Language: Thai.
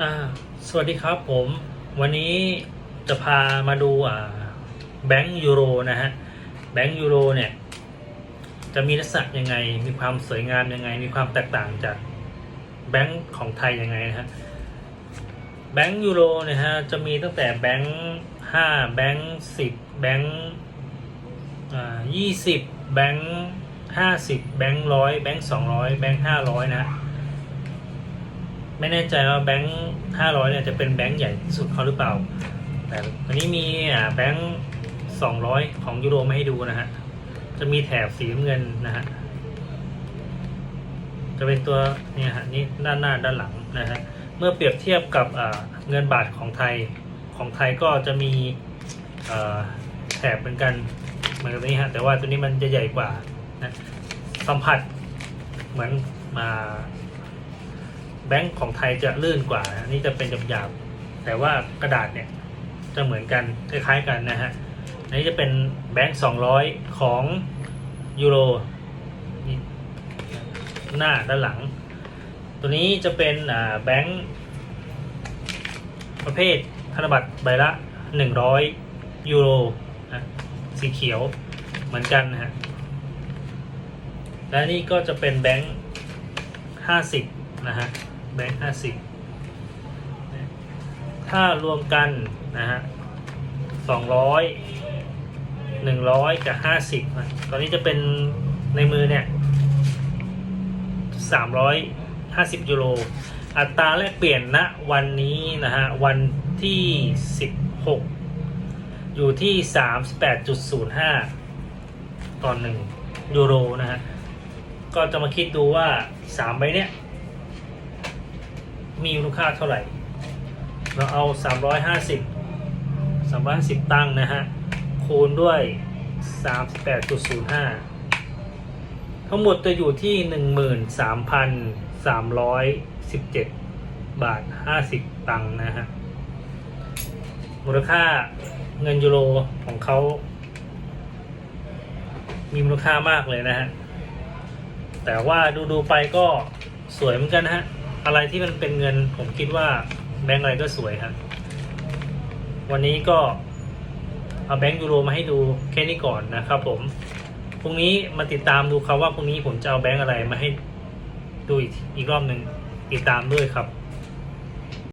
อ่าสวัสดีครับผมวันนี้จะพามาดูอ่าแบงก์ยูโรนะฮะแบงก์ยูโรเนี่ย จะมีลักษณะยังไง มีความสวยงามยังไง มีความแตกต่างจากแบงก์ของไทยยังไงนะฮะแบงก์ยูโรเนี่ยฮะจะมีตั้งแต่แบงก์ห้าแบงก์สิบแบงก์อ่ายี่สิบแบงก์ห้าสิบแบงก์ร้อยแบงก์สองร้อยแบงก์ห้าร้อยนะฮะ ไม่แน่ใจว่าแบงค์ห้าร้อยเนี่ยจะเป็นแบงค์ใหญ่ที่สุดเขาหรือเปล่า แต่อันนี้มีอ่าแบงค์สองร้อยของยูโรมาให้ดูนะฮะ จะมีแถบสีเงินนะฮะ จะเป็นตัวเนี่ยฮะนี่ด้านหน้าด้านหลังนะฮะ เมื่อเปรียบเทียบกับเงินบาทของไทย ของไทยก็จะมีแถบเหมือนกันเหมือนกับนี้ฮะ แต่ว่าตัวนี้มันจะใหญ่กว่านะ สัมผัสเหมือนมา แบงค์ของไทยจะลื่นกว่าอันนี้จะเป็นหยาบๆแต่ว่ากระดาษเนี่ยจะเหมือนกันคล้ายๆกันนะฮะอันนี้จะเป็นแบงค์สองร้อยของยูโรหน้าด้านหลัง ตัวนี้จะเป็นแบงค์ประเภทธนบัตรใบละหนึ่งร้อยยูโรนะสีเขียวเหมือนกันนะฮะและนี่ก็จะเป็นแบงค์ห้าสิบนะฮะ แบงค์ห้าสิบถ้ารวมกันนะฮะสองร้อยหนึ่งร้อยกับห้าสิบตอนนี้จะเป็นในมือเนี่ยสามร้อยห้าสิบยูโร อัตราแลกเปลี่ยนณวันนี้นะฮะ วันที่สิบหกอยู่ที่สามสิบแปดจุดศูนย์ห้าต่อหนึ่งยูโรนะฮะ ก็จะมาคิดดูว่าสามใบเนี้ย มีมูลค่าเท่าไหร่ เราเอา 350 350 ตังค์นะฮะ คูณด้วย 38.05 ทั้งหมดจะอยู่ที่ 13,317 บาท 50 ตังค์นะฮะ มูลค่าเงินยูโรของเขา มีมูลค่ามากเลยนะฮะ แต่ว่าดู ๆ ไปก็สวยเหมือนกันฮะ อะไรที่มันเป็นเงิน ผมคิดว่าแบงก์อะไรก็สวยครับวันนี้ก็เอาแบงก์ยูโรมาให้ดูแค่นี้ก่อนนะครับผมพรุ่งนี้มาติดตามดูครับว่าพรุ่งนี้ผมจะเอาแบงก์อะไรมาให้ดูอีกอีกรอบหนึ่งติดตามด้วยครับ